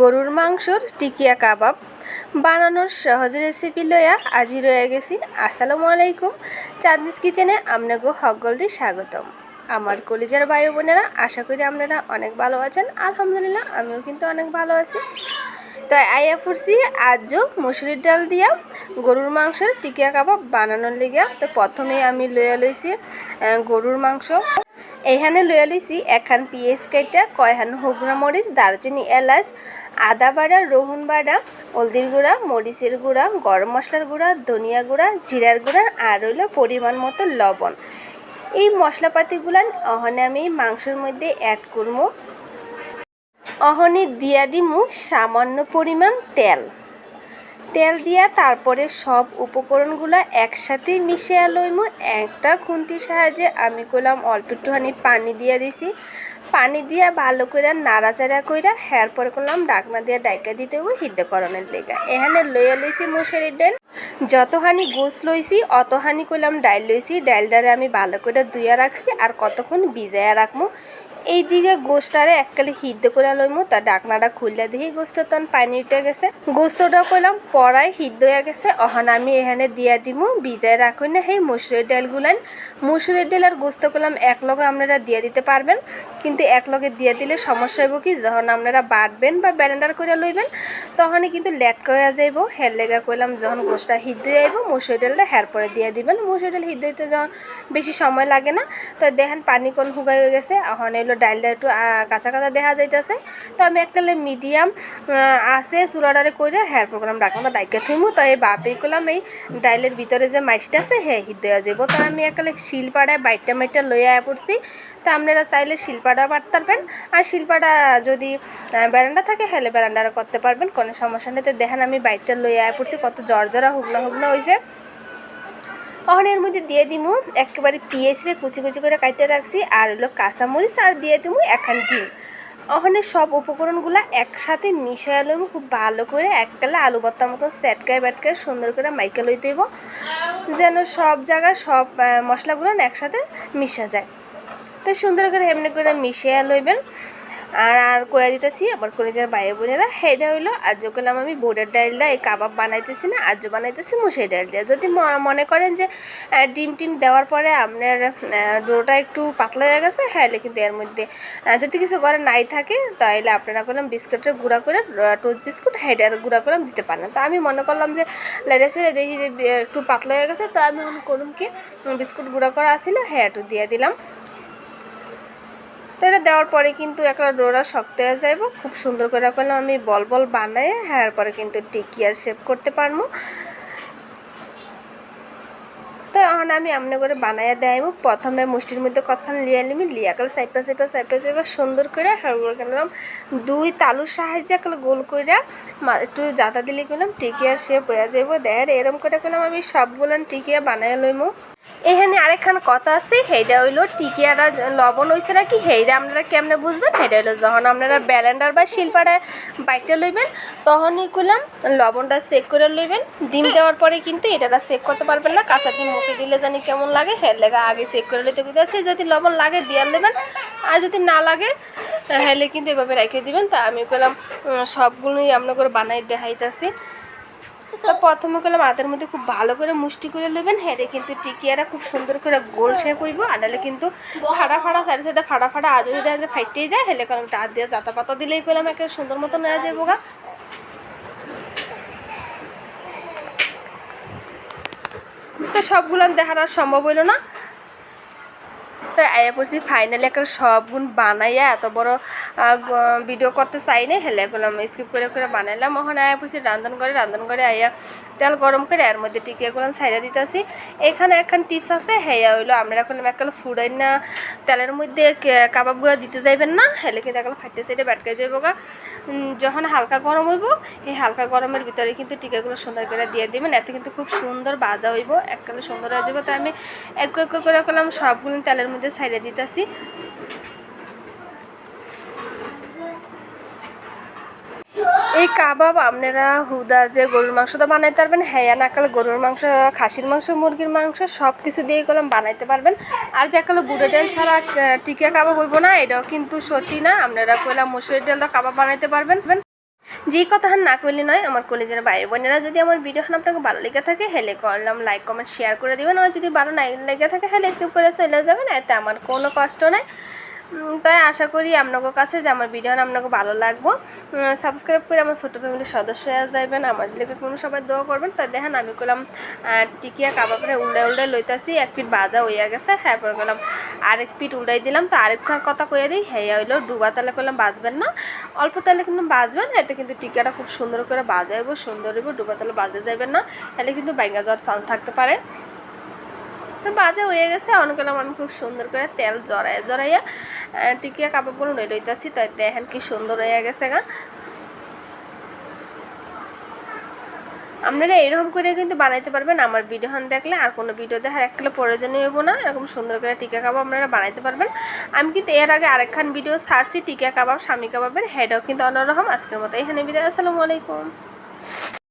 গরুর মাংসর টিকিয়া কাবাব। বানানোর সহজ রেসিপি লইয়া আজি রয়ে গেছি। আসসালামু আলাইকুম। চাঁদনিস কিচেনে আপনাকে সকলটি স্বাগতম। আমার কলিজার বায়ু বোনেরা, আশা করি আপনারা অনেক ভালো আছেন। আলহামদুলিল্লাহ, আমিও কিন্তু অনেক ভালো আছি। তো আইয়া ফুরছি, আজও মুসুরির ডাল দিয়া গরুর মাংসের টিকিয়া কাবাব বানানোর লিগা। তো প্রথমে আমি লইয়া লইছি গরুর মাংস। এখানে লইয়া লইছি এখান পিঁয়াজ কেটে কয়হান হুগরা মরিচ, দারচিনি এলাচ, আদা বাড়া, রহুন বাড়া, হলদির গুঁড়া, মরিচের গুঁড়া, গরম মশলার গুঁড়া, ধনিয়া গুঁড়া, জিরার গুঁড়া আর হইল পরিমাণ মতো লবণ। এই মশলাপাতিগুলান অহনে আমি মাংসের মধ্যে অ্যাড করব। অহনে দিয়া দিমু সামান্য পরিমাণ তেল। তেল দিয়া তারপরে সব উপকরণগুলো একসাথে মিশিয়ে লইমু। একটা খুন্তির সাহায্যে আমি করলাম অল্প একটুখানি পানি দিয়ে দিছি। পানি দিয়া ভালো করে নাড়াচাড়া কইরা হ্যার পরে করলাম ডাকনা দিয়ে ডাইকা দিতে হব হিদ্ধকরণের লেগা। এখানে লইয়া লইছি মশারির ডাল। যতহানি গোস লইছি অতহানি করলাম ডাইল লইছি। ডাইল দ্বারা আমি ভালো করে ধুইয়া রাখছি আর কতক্ষণ ভিজাইয়া রাখমু। এই দিকে গোস্তারে এককালে হিদ্দে করে লইমু, তা ডাকনাটা খুললে দেখি গোস্ত তখন পানি উঠে গেছে। গোস্তটা কইলাম, পড়ায় হিদ্দ হয়ে গেছে, অহন আমি এখানে দিয়া দিমু বিজায় রাখুন না, সেই মুসুরের ডালগুলান মুসুরের ডাল আর গোস্ত করলাম এক লগে আপনারা দিয়ে দিতে পারবেন। কিন্তু এক লগে দিয়ে দিলে সমস্যা হইব কি? যখন আপনারা বাটবেন বা ব্যালেন্ডার করে লইবেন, তখনই কিন্তু লেট করে যাইব। হের লেগা করলাম যখন গোস্তটা হিদ্ধ হয়ে যাইব মুসুর ডালটা হের পরে দিয়ে দিবেন। মুসুর ডাল হিদ্ধ হইতে যখন বেশি সময় লাগে না, তো দেখেন পানি কোন শুকাই হয়ে গেছে। এখন এলো ডাইলটা একটু কাঁচা কাঁচা দেখা যাইতেছে। তো আমি একটা মিডিয়াম আছে চুলাডারে করে হেয়ার প্রোগ্রাম রাখলাম ডাইকে থইমু। তো এই বাপে করলাম এই ডাইলের ভিতরে যে মাইসটা আছে হ্যাঁ হয়ে যাব তো আমি একালে শিলপাড়ায় বাইটটা মাইটটা লইয়া পড়ছি। তো আপনারা চাইলে শিলপাড়া বাটতে পারবেন। আর শিলপাড়া যদি ব্যারান্ডা থাকে, হেলে ব্যারান্ডারা করতে পারবেন, কোনো সমস্যা নেই। তো দেখেন আমি বাইকটা লইয়া আয়া পড়ছি, কত জর্জরা হুগনা হুগনা হয়েছে তখন এর মধ্যে দিয়ে দিমু, একেবারে পিঁয়াজরে কুচি কুচি করে কাটতে রাখছি, আর হলো কাঁচামরিচ আর দিয়ে দিমু এখান ডিম। ওখানে সব উপকরণগুলো একসাথে মিশিয়ে লইব খুব ভালো করে এক এককালে আলু ভর্তার মতো স্যাটকায় ব্যাটকায় সুন্দর করে মাইকে লই দেব যেন সব জায়গায় সব মশলাগুলো একসাথে মিশা যায়। তো সুন্দর করে এমনি করে মিশিয়ে লইবেন। আর আর কয়া দিতেছি, আমার কলেজের বাইরে বোনেরা হেডা হইল আর যে করলাম আমি বোর্ডের ডাইল দিয়ে, এই কাবাব বানাইতেছি না, আর যে বানাইতেছি মুসের ডাইল দিয়ে। যদি মনে করেন যে ডিম টিম দেওয়ার পরে আপনার ডোটা একটু পাতলা হয়ে গেছে হ্যাঁ কিন্তু এর মধ্যে। যদি কিছু ঘরে নাই থাকে তাহলে আপনারা করলাম বিস্কুটের গুঁড়া করে টোস্ট বিস্কুট হেডার গুঁড়া করলাম দিতে পারেন। তো আমি মনে করলাম যে লেড়ে ছেড়ে দেখি যে, একটু পাতলা হয়ে গেছে, তো আমি করুম কি বিস্কুট গুঁড়া করা আসছিল হ্যাঁ একটু দিয়ে দিলাম। তো এটা দেওয়ার পরে কিন্তু একটা ডোরা শক্ত হয়ে যাইব, খুব সুন্দর করে করলাম আমি বল বল বানাই হ্যাঁ পরে কিন্তু টিকিয়ার শেপ করতে পারব। তো এখন আমি আমনে করে বানাইয়া দেয়মু প্রথমে মুষ্টির মধ্যে কতক্ষণ লিয়া নিমি লিয়া কাল সাইপা সাইপা সাইপা সাইপা, সুন্দর করে হাড়গুলো কিনলাম দুই তালুর সাহায্যে কাল গোল করে একটু জাতা দিলে করলাম টিকিয়া শেপ হয়ে যাইব। দেয় এরম করে করলাম আমি সবগুলো টিকিয়া বানাইয়া লইমু। এখানে আরেকখান কথা আছে, সেইটা হইল টিকিয়াটা য- লবণ হইছে নাকি, সেইটা আপনারা কেমনে বুঝবেন? সেটা হইল যখন আপনারা ব্যালেন্ডার বা শিলপাড়ায় বাইটটা লইবেন, তখনই করলাম লবণটা চেক করে লইবেন। ডিম দেওয়ার পরে কিন্তু এটা চেক করতে পারবেন না, কাঁচা ডিম মুখে দিলে জানি কেমন লাগে, হের লেগে আগে চেক করে লইতে আছে। যদি লবণ লাগে দিয়ে দেবেন, আর যদি না লাগে, হেলে কিন্তু এভাবে রেখে দিবেন। তা আমি করলাম সবগুলোই আপনার করে বানাই দেখাইতেছি। তো প্রথমে করলাম আদার মধ্যে খুব ভালো করে মুষ্টি করে নেবেন। হেঁটে কিন্তু টিকিয়াটা খুব সুন্দর করে গোল শেপ হইব। আডালে কিন্তু ফাড়া ফাড়া, সাইডে সাইডে ফাড়া ফাড়া আজও যদি আজ ফাইটেই যায় হেলে কারণ টাত দিয়ে জাতা পাতা দিলেই করলাম একটা সুন্দর মতো নেওয়া যায় গা। তো সবগুলো দেখানো সম্ভব হইল না। তো আয়া পড়ছি ফাইনালি একটা সব গুণ বানাইয়া এত বড় ভিডিও করতে চাই না হেলে করলাম স্কিপ করে করে বানাইলাম। ওখানে আয়া পড়ছি রান্ধন করে রান্ধন করে আয়া তেল গরম করে এর মধ্যে টিকিয়ে করলাম ছাইড়া দিতেছি। এখানে একখান টিপস আছে, হেয়া হইল, আমরা এখন এককাল ফুড়াই না তেলের মধ্যে কাবাবগুলো দিতে যাইবেন না, হেলে কিন্তু এককাল ফাইটে সাইডে ব্যাটকে যাইব গা। যখন হালকা গরম হইব, এই হালকা গরমের ভিতরে কিন্তু টিকাগুলো সুন্দর করে দিয়ে দিবেন, এতে কিন্তু খুব সুন্দর বাজা হইব, এককালে সুন্দর হয়ে যাব তো আমি এক এক করে করলাম, সবগুলো তেলের মধ্যে ছাইড়ে দিতেছি। এই কাবাব আপনারা হুদা যে গরুর মাংস তো বানাইতে পারবেন হ্যাঁ নাকালে গরুর মাংস, খাসির মাংস, মুরগির মাংস সব কিছু দিয়ে করলাম বানাইতে পারবেন। আর যে কালো বুড়ো ডাল ছাড়া টিকিয়া কাবাব হইব না, এটাও কিন্তু সত্যি না। আপনারা কইলাম মুসুরির ডাল তো কাবাব বানাইতে পারবেন। যে কথা না করলে নয়, আমার কলেজের বাইরের বোনেরা যদি আমার ভিডিওখান আপনাকে ভালো লেগে থাকে, হেলে করলাম লাইক কমেন্ট শেয়ার করে দেবেন। আর যদি ভালো না লেগে থাকে, হেলে স্কিপ করে চলে যাবেন, এতে আমার কোনো কষ্ট নাই। তাই আশা করি আপনাদের কাছে যে আমার ভিডিও আপনাকে ভালো লাগবো। সাবস্ক্রাইব করে আমার ছোটো ফ্যামিলির সদস্য হয়ে যাবেন, আমার লেগে কোনো সবাই দোয়া করবেন। তাই দেখেন আমি করলাম টিকিয়া কাবাবরে উল্ডাই উল্ডাই লইতাছি, এক পিঠ বাজা হইয়া গেছে হ্যাঁ পরে গেলাম আরেক পিঠ উল্টাই দিলাম। তো আরেক কথা কইয়া দিই হ্যাঁ হইল, ডুবা তালে করলাম বাজবেন না। অল্প তালে কিন্তু বাজবেন এতে কিন্তু টিকিয়াটা খুব সুন্দর করে বাজাইব সুন্দর হইব, ডুবা তালে বাজতে যাবেন না। তাহলে কিন্তু বাইঙ্গা যাওয়ার চান্স থাকতে পারে। তো বাজে হয়ে গেছে অনেকগুলো আমি খুব সুন্দর করে তেল জড়াই জড়াইয়া টিকিয়া কাবাবগুলো লই লইতাছি, তাই দেখেন কি সুন্দর হয়ে গেছে গা। আপনারা এরকম করে কিন্তু বানাইতে পারবেন, আমার ভিডিও হান দেখলে, আর কোনো ভিডিও দেখার এক কিলো প্রয়োজনীয় হব না, এরকম সুন্দর করে টিকা কাবাব আপনারা বানাইতে পারবেন। আমি কিন্তু এর আগে আরেকখান ভিডিও ছাড়ছি টিকা কাবাব, স্বামী কাবাবের, হেডও কিন্তু অন্যরকম। আজকের মতো এখানে বিদায়, আসসালামু আলাইকুম।